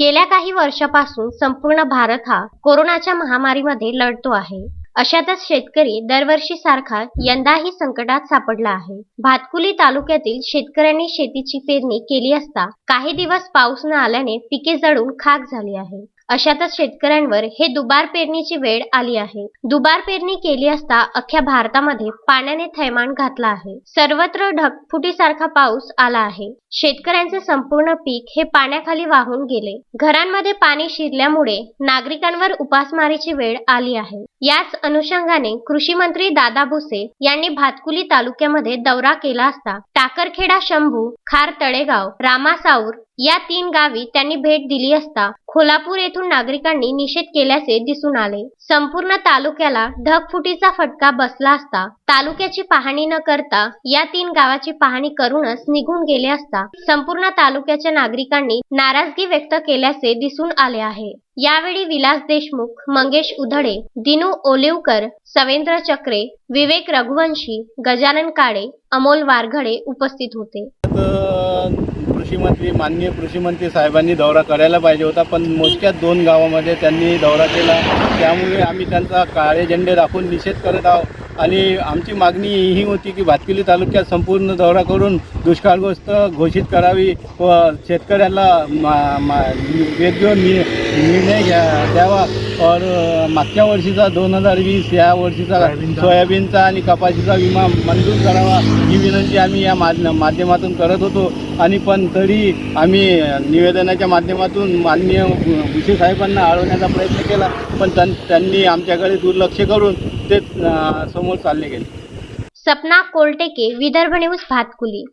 गेल्या काही वर्षापासून संपूर्ण भारत हा कोरोनाच्या महामारीमध्ये लढतो आहे. अशातच शेतकरी दरवर्षी सारखा यंदाही संकटात सापडला आहे. भातकुली तालुक्यातील शेतकऱ्यांनी शेतीची पेरणी केली असता काही दिवस पाऊस न आल्याने पिके जळून खाक झाली आहे. अशातच शेतकऱ्यांवर हे दुबार पेरणीची वेळ आली आहे. दुबार पेरणी केली असता अख्ख्या भारतामध्ये पाण्याने थैमान घातला आहे. सर्वत्र ढगफुटीसारखा पाऊस आला आहे. शेतकऱ्यांचे संपूर्ण पीक हे पाण्याखाली वाहून गेले. घरांमध्ये पाणी शिरल्यामुळे नागरिकांवर उपासमारीची वेळ आली आहे. याच अनुषंगाने कृषी मंत्री दादा भुसे यांनी भातकुली तालुक्यामध्ये दौरा केला असता टाकरखेडा शंभू खार तळेगाव रामासाऊर या तीन गावी त्यांनी भेट दिली असता खोलापूर येथून नागरिकांनी निषेध केल्याचे दिसून आले. संपूर्ण तालुक्याला ढगफुटीचा फटका बसला असता तालुक्याची पाहणी न करता या तीन गावाची पाहणी करूनच निघून गेले असता संपूर्ण तालुक्याच्या नागरिकांनी नाराजगी व्यक्त केल्याचे दिसून आले आहे. यावेळी विलास देशमुख मंगेश उधळे दिनू ओलिवकर सवेंद्र चक्रे विवेक रघुवंशी गजानन काळे अमोल वारघडे उपस्थित होते. तर कृषीमंत्री माननीय कृषीमंत्री साहेबांनी दौरा करायला पाहिजे होता पण मोजक्या दोन गावामध्ये त्यांनी दौरा केला. त्यामुळे आम्ही त्यांचा काळे झेंडे दाखवून निषेध करत आहोत. आणि आमची मागणी ही होती की भातकिली तालुक्यात संपूर्ण दौरा करून दुष्काळग्रस्त घोषित करावी व शेतकऱ्याला मा- मा- योग्य मी निर्णय घ्या द्यावा और मागच्या वर्षीचा दोन हजार वीस या वर्षीचा सोयाबीनचा. आणि कपाशीचा विमा मंजूर करावा ही विनंती आम्ही या माध्य माध्यमातून करत होतो. आणि पण तरी आम्ही निवेदनाच्या माध्यमातून माननीय भुसे साहेबांना अडवण्याचा प्रयत्न केला. पण त्यां त्यांनी आमच्याकडे दुर्लक्ष करून ते समोर चालले गेले. सपना कोलटेके विदर्भ न्यूज भातकुली.